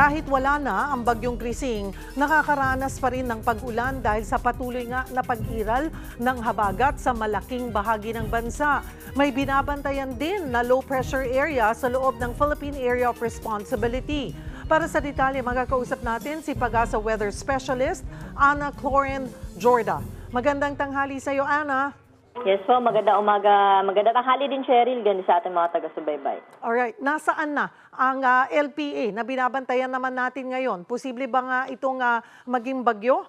Kahit wala na ang bagyong Krising, nakakaranas pa rin ng pag-ulan dahil sa patuloy nga na pag-iral ng habagat sa malaking bahagi ng bansa. May binabantayan din na low pressure area sa loob ng Philippine Area of Responsibility. Para sa detalye, magkakausap natin si Pagasa Weather Specialist, Ana Cloren Jorda. Magandang tanghali sa iyo, Ana. Yes po, maganda umaga, maganda tanghali din Cheryl, ganun sa ating mga taga-subaybay. Alright, nasaan na ang ah, LPA na binabantayan naman natin ngayon? Posible ba nga itong ah, maging bagyo?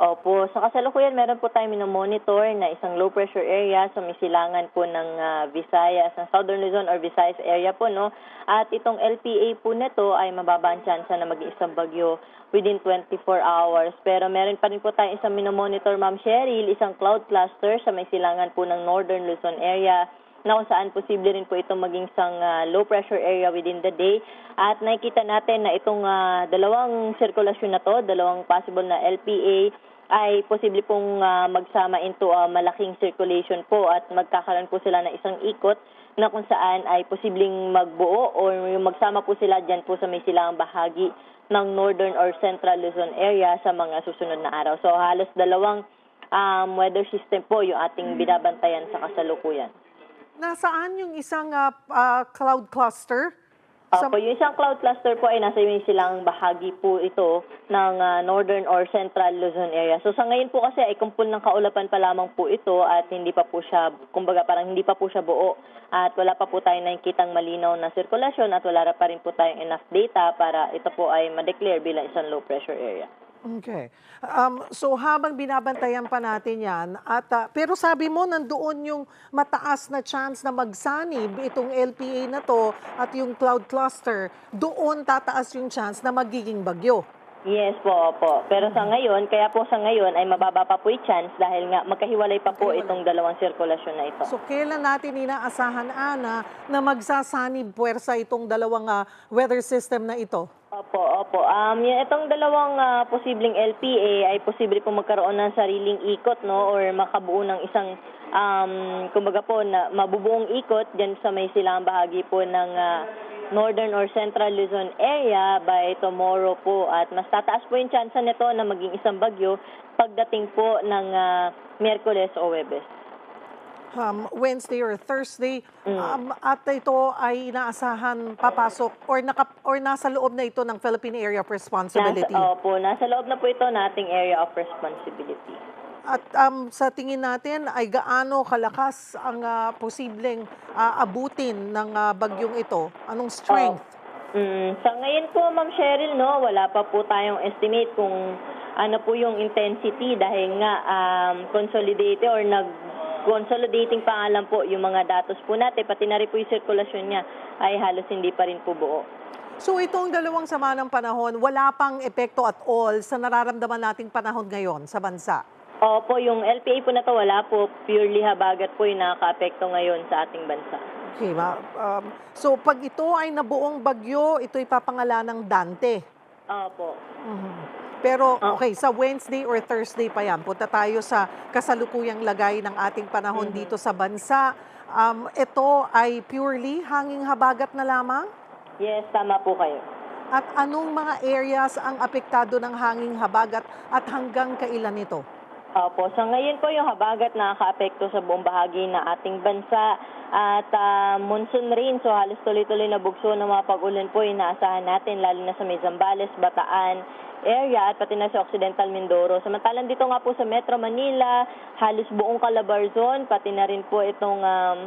Opo, sa kasalukuyan meron po tayong minomonitor na isang low pressure area sa may silangan po ng ah, Visayas, ng Southern Luzon or Visayas area po, no? At itong LPA po nito ay mababa ang tsansa na maging isang bagyo within 24 hours. Pero meron pa rin po tayong isang minomonitor, Ma'am Cheryl, isang cloud cluster sa may silangan po ng Northern Luzon area na kung saan posible rin po itong maging isang ah, low pressure area within the day. At nakikita natin na itong ah, dalawang sirkulasyon na to, dalawang possible na LPA, ay posible pong ah, magsama into ah, malaking circulation po at magkakaroon po sila ng isang ikot na kung saan ay posibleng magbuo o yung magsama po sila dyan po sa may silang bahagi ng northern or central Luzon area sa mga susunod na araw. So halos dalawang um, weather system po yung ating binabantayan sa kasalukuyan. Nasaan yung isang ah, ah, cloud cluster? Opo, yung isang cloud cluster po ay nasa yung silang bahagi po ito ng ah, northern or central Luzon area. So sa ngayon po kasi ay kumpul ng kaulapan pa lamang po ito at hindi pa po siya, kumbaga parang hindi pa po siya buo at wala pa po tayong nakikitang malinaw na sirkulasyon at wala pa rin po tayong enough data para ito po ay ma-declare bilang isang low pressure area. Okay. Um, so habang binabantayan pa natin yan, at, ah, pero sabi mo nandoon yung mataas na chance na magsanib itong LPA na to at yung cloud cluster, doon tataas yung chance na magiging bagyo. Yes po, opo. Pero sa ngayon, kaya po sa ngayon ay mababa pa po yung chance dahil nga magkahiwalay pa po Magkahiwalay. itong dalawang sirkulasyon na ito. So kailan natin inaasahan, Ana, na magsasanib puwersa itong dalawang ah, weather system na ito? Opo, opo. Um, yung itong dalawang ah, posibleng LPA ay posible po magkaroon ng sariling ikot, no? Or makabuo ng isang, um, kumbaga po, na mabubuong ikot dyan sa may silang bahagi po ng ah, Northern or Central Luzon area by tomorrow po. At mas tataas po yung chance nito na maging isang bagyo pagdating po ng ah, Miyerkules o Webes. Um, Wednesday or Thursday Mm. um, at ito ay inaasahan papasok or, naka, or nasa loob na ito ng Philippine Area of Responsibility. Nasa, opo, nasa loob na po ito nating area of responsibility. At um, sa tingin natin ay gaano kalakas ang ah, posibleng ah, abutin ng ah, bagyong ito? Anong strength? Mm, sa ngayon po, Ma'am Cheryl, no, wala pa po tayong estimate kung ano po yung intensity dahil nga um, consolidated or nag-consolidating pa nga lang po yung mga datos po natin, pati na rin po yung sirkulasyon niya ay halos hindi pa rin po buo. So itong dalawang sama ng panahon, wala pang epekto at all sa nararamdaman nating panahon ngayon sa bansa. Opo, yung LPA po na to wala po, purely habagat po yung nakaka-apekto ngayon sa ating bansa. Okay, ma. Um, so pag ito ay nabuong bagyo, ito ipapangalan ng Dante. Opo. Mhm. Pero Oh. okay, sa Wednesday or Thursday pa yan, punta tayo sa kasalukuyang lagay ng ating panahon Mhm. dito sa bansa. Um, ito ay purely hanging habagat na lamang? Yes, tama po kayo. At anong mga areas ang apektado ng hanging habagat at hanggang kailan ito? Opo, sa ngayon po yung habagat nakaka-apekto sa buong bahagi ng ating bansa at ah, monsoon rain, so halos tuloy-tuloy na bugso ng mga pag-ulan po inaasahan natin lalo na sa may Zambales, Bataan area at pati na sa Occidental Mindoro. Samantalang dito nga po sa Metro Manila, halos buong Calabar zone, pati na rin po itong um,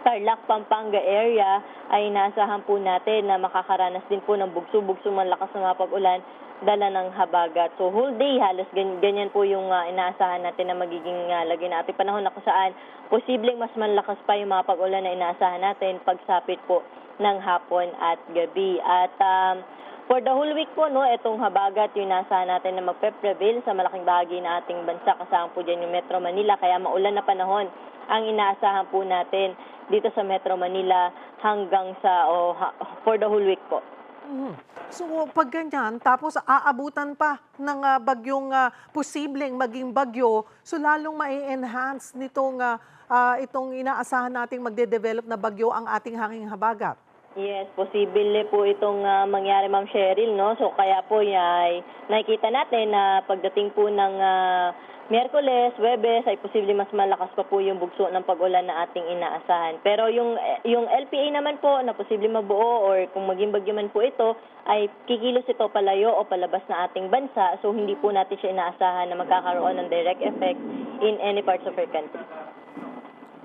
Tarlac, Pampanga area ay inaasahan po natin na makakaranas din po ng bugso-bugso malakas na mga pag-ulan dala ng habagat. So whole day halos gan- ganyan po yung ah, inaasahan natin na magiging uh, lagi na panahon na kung saan posibleng mas malakas pa yung mga pag-ulan na inaasahan natin pagsapit po ng hapon at gabi. At um, for the whole week po, no, itong habagat yung inaasahan natin na magpe-prevail sa malaking bahagi ng ating bansa kasama po dyan yung Metro Manila kaya maulan na panahon ang inaasahan po natin dito sa Metro Manila hanggang sa o ha- for the whole week po. Mhm. So pag ganyan, tapos aabutan pa ng ah, bagyong ah, posibleng maging bagyo, so lalong ma-enhance nitong ah, ah, itong inaasahan nating magde-develop na bagyo ang ating hanging habagat. Yes, posible po itong ah, mangyari, Ma'am Cheryl, no? So kaya po ay nakikita natin na pagdating po ng ah, Miyerkules, Webes, ay posible mas malakas pa po yung bugso ng pag-ulan na ating inaasahan. Pero yung yung LPA naman po na posible mabuo or kung maging bagyo man po ito, ay kikilos ito palayo o palabas na ating bansa. So hindi po natin siya inaasahan na magkakaroon ng direct effect in any parts of our country.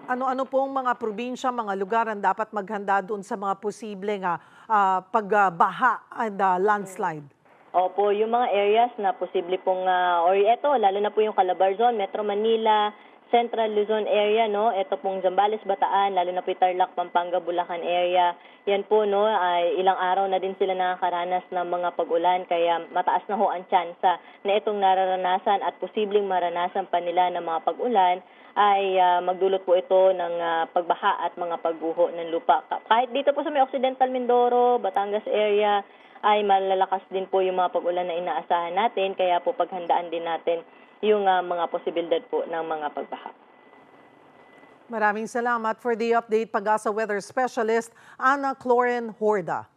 Ano-ano pong mga probinsya, mga lugar ang dapat maghanda doon sa mga posibleng ah, pagbaha and ah, landslide? Opo, yung mga areas na posible pong, ah, or eto, lalo na po yung Calabarzon, Metro Manila, Central Luzon area, no? Ito pong Zambales, Bataan, lalo na po Tarlac, Pampanga, Bulacan area. Yan po, no, ay ilang araw na din sila nakakaranas ng mga pag-ulan, kaya mataas na ho ang tsansa na itong nararanasan at posibleng maranasan pa nila ng mga pag-ulan ay ah, magdulot po ito ng ah, pagbaha at mga pagguho ng lupa. Ka- Kahit dito po sa may Occidental Mindoro, Batangas area, ay malalakas din po yung mga pag-ulan na inaasahan natin, kaya po paghandaan din natin yung ah, mga posibilidad po ng mga pagbaha. Maraming salamat for the update, Pag-asa Weather Specialist, Ana Cloren Horda.